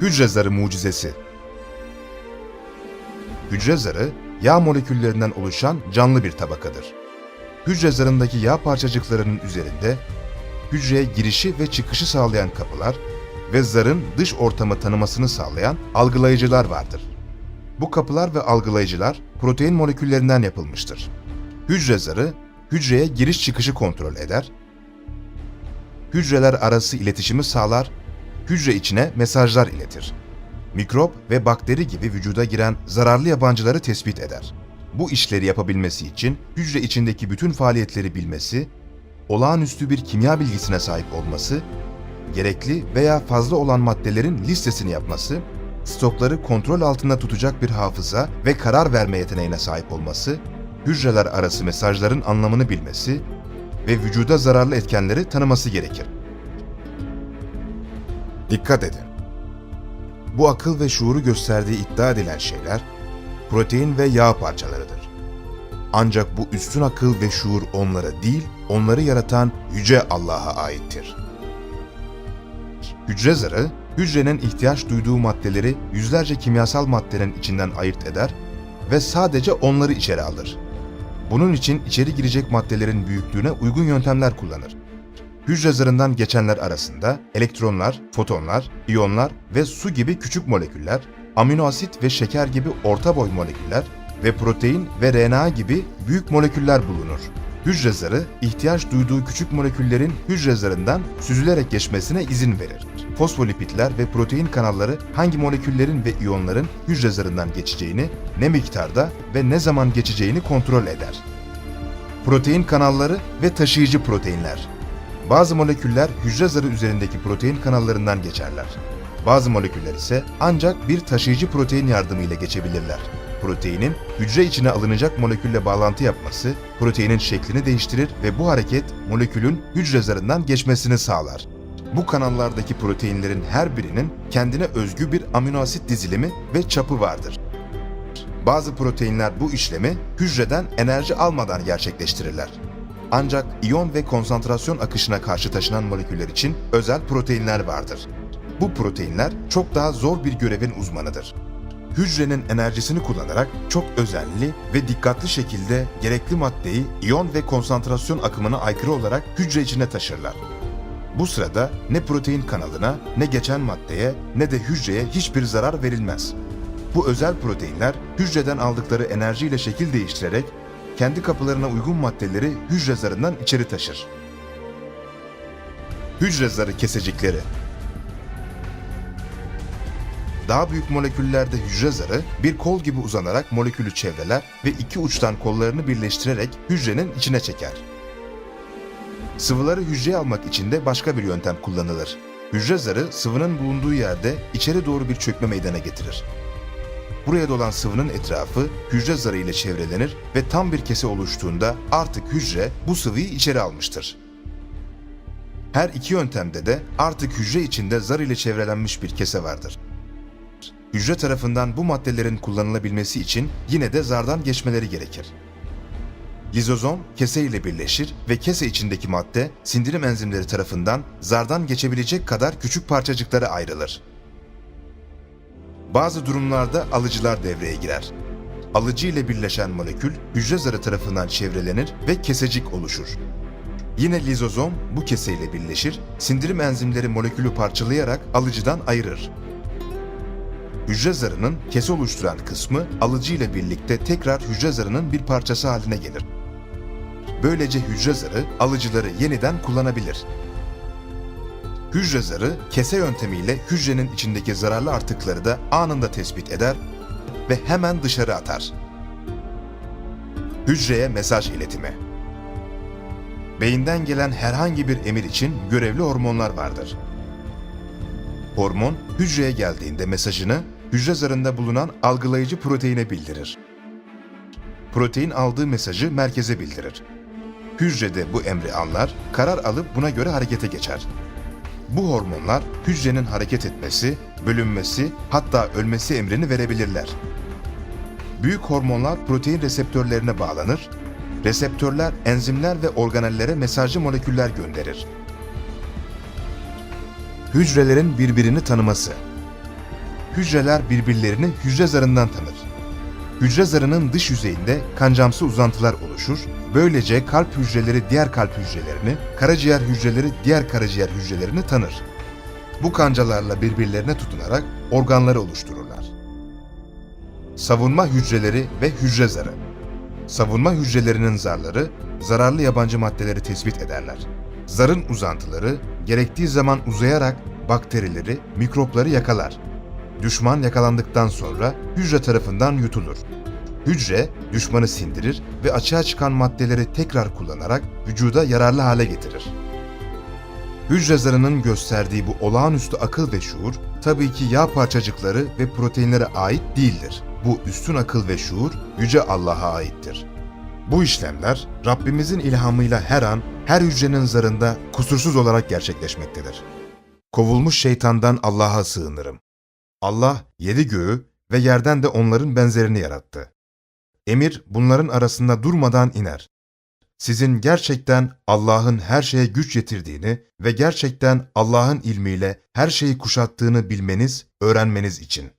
Hücre zarı mucizesi. Hücre zarı, yağ moleküllerinden oluşan canlı bir tabakadır. Hücre zarındaki yağ parçacıklarının üzerinde hücreye girişi ve çıkışı sağlayan kapılar ve zarın dış ortamı tanımasını sağlayan algılayıcılar vardır. Bu kapılar ve algılayıcılar protein moleküllerinden yapılmıştır. Hücre zarı, hücreye giriş çıkışı kontrol eder, hücreler arası iletişimi sağlar, hücre içine mesajlar iletir. Mikrop ve bakteri gibi vücuda giren zararlı yabancıları tespit eder. Bu işleri yapabilmesi için hücre içindeki bütün faaliyetleri bilmesi, olağanüstü bir kimya bilgisine sahip olması, gerekli veya fazla olan maddelerin listesini yapması, stokları kontrol altında tutacak bir hafıza ve karar verme yeteneğine sahip olması, hücreler arası mesajların anlamını bilmesi ve vücuda zararlı etkenleri tanıması gerekir. Dikkat edin. Bu akıl ve şuuru gösterdiği iddia edilen şeyler protein ve yağ parçalarıdır. Ancak bu üstün akıl ve şuur onlara değil, onları yaratan yüce Allah'a aittir. Hücre zarı, hücrenin ihtiyaç duyduğu maddeleri yüzlerce kimyasal maddenin içinden ayırt eder ve sadece onları içeri alır. Bunun için içeri girecek maddelerin büyüklüğüne uygun yöntemler kullanır. Hücre zarından geçenler arasında elektronlar, fotonlar, iyonlar ve su gibi küçük moleküller, amino asit ve şeker gibi orta boy moleküller ve protein ve RNA gibi büyük moleküller bulunur. Hücre zarı ihtiyaç duyduğu küçük moleküllerin hücre zarından süzülerek geçmesine izin verir. Fosfolipidler ve protein kanalları hangi moleküllerin ve iyonların hücre zarından geçeceğini, ne miktarda ve ne zaman geçeceğini kontrol eder. Protein kanalları ve taşıyıcı proteinler. Bazı moleküller hücre zarı üzerindeki protein kanallarından geçerler. Bazı moleküller ise ancak bir taşıyıcı protein yardımıyla geçebilirler. Proteinin hücre içine alınacak molekülle bağlantı yapması, proteinin şeklini değiştirir ve bu hareket molekülün hücre zarından geçmesini sağlar. Bu kanallardaki proteinlerin her birinin kendine özgü bir amino asit dizilimi ve çapı vardır. Bazı proteinler bu işlemi hücreden enerji almadan gerçekleştirirler. Ancak iyon ve konsantrasyon akışına karşı taşınan moleküller için özel proteinler vardır. Bu proteinler çok daha zor bir görevin uzmanıdır. Hücrenin enerjisini kullanarak çok özenli ve dikkatli şekilde gerekli maddeyi iyon ve konsantrasyon akımına aykırı olarak hücre içine taşırlar. Bu sırada ne protein kanalına, ne geçen maddeye, ne de hücreye hiçbir zarar verilmez. Bu özel proteinler hücreden aldıkları enerjiyle şekil değiştirerek kendi kapılarına uygun maddeleri hücre zarından içeri taşır. Hücre zarı kesecikleri Daha büyük moleküllerde hücre zarı bir kol gibi uzanarak molekülü çevreler ve iki uçtan kollarını birleştirerek hücrenin içine çeker. Sıvıları hücreye almak için de başka bir yöntem kullanılır. Hücre zarı sıvının bulunduğu yerde içeri doğru bir çökme meydana getirir. Buraya dolan sıvının etrafı hücre zarı ile çevrelenir ve tam bir kese oluştuğunda artık hücre bu sıvıyı içeri almıştır. Her iki yöntemde de artık hücre içinde zar ile çevrelenmiş bir kese vardır. Hücre tarafından bu maddelerin kullanılabilmesi için yine de zardan geçmeleri gerekir. Lizozom kese ile birleşir ve kese içindeki madde sindirim enzimleri tarafından zardan geçebilecek kadar küçük parçacıklara ayrılır. Bazı durumlarda alıcılar devreye girer. Alıcı ile birleşen molekül hücre zarı tarafından çevrelenir ve kesecik oluşur. Yine lizozom bu kese ile birleşir, sindirim enzimleri molekülü parçalayarak alıcıdan ayırır. Hücre zarının kese oluşturan kısmı alıcı ile birlikte tekrar hücre zarının bir parçası haline gelir. Böylece hücre zarı alıcıları yeniden kullanabilir. Hücre zarı kese yöntemiyle hücrenin içindeki zararlı artıkları da anında tespit eder ve hemen dışarı atar. Hücreye mesaj iletimi Beyinden gelen herhangi bir emir için görevli hormonlar vardır. Hormon hücreye geldiğinde mesajını hücre zarında bulunan algılayıcı proteine bildirir. Protein aldığı mesajı merkeze bildirir. Hücrede bu emri anlar, karar alıp buna göre harekete geçer. Bu hormonlar hücrenin hareket etmesi, bölünmesi, hatta ölmesi emrini verebilirler. Büyük hormonlar protein reseptörlerine bağlanır, reseptörler enzimler ve organellere mesajcı moleküller gönderir. Hücrelerin birbirini tanıması hücreler birbirlerini hücre zarından tanır. Hücre zarının dış yüzeyinde kancamsı uzantılar oluşur. Böylece kalp hücreleri diğer kalp hücrelerini, karaciğer hücreleri diğer karaciğer hücrelerini tanır. Bu kancalarla birbirlerine tutunarak organları oluştururlar. Savunma hücreleri ve hücre zarı. Savunma hücrelerinin zarları zararlı yabancı maddeleri tespit ederler. Zarın uzantıları gerektiği zaman uzayarak bakterileri, mikropları yakalar. Düşman yakalandıktan sonra hücre tarafından yutulur. Hücre düşmanı sindirir ve açığa çıkan maddeleri tekrar kullanarak vücuda yararlı hale getirir. Hücre zarının gösterdiği bu olağanüstü akıl ve şuur tabii ki yağ parçacıkları ve proteinlere ait değildir. Bu üstün akıl ve şuur yüce Allah'a aittir. Bu işlemler Rabbimizin ilhamıyla her an her hücrenin zarında kusursuz olarak gerçekleşmektedir. Kovulmuş şeytandan Allah'a sığınırım. Allah yedi göğü ve yerden de onların benzerini yarattı. Emir bunların arasında durmadan iner. Sizin gerçekten Allah'ın her şeye güç yetirdiğini ve gerçekten Allah'ın ilmiyle her şeyi kuşattığını bilmeniz, öğrenmeniz için.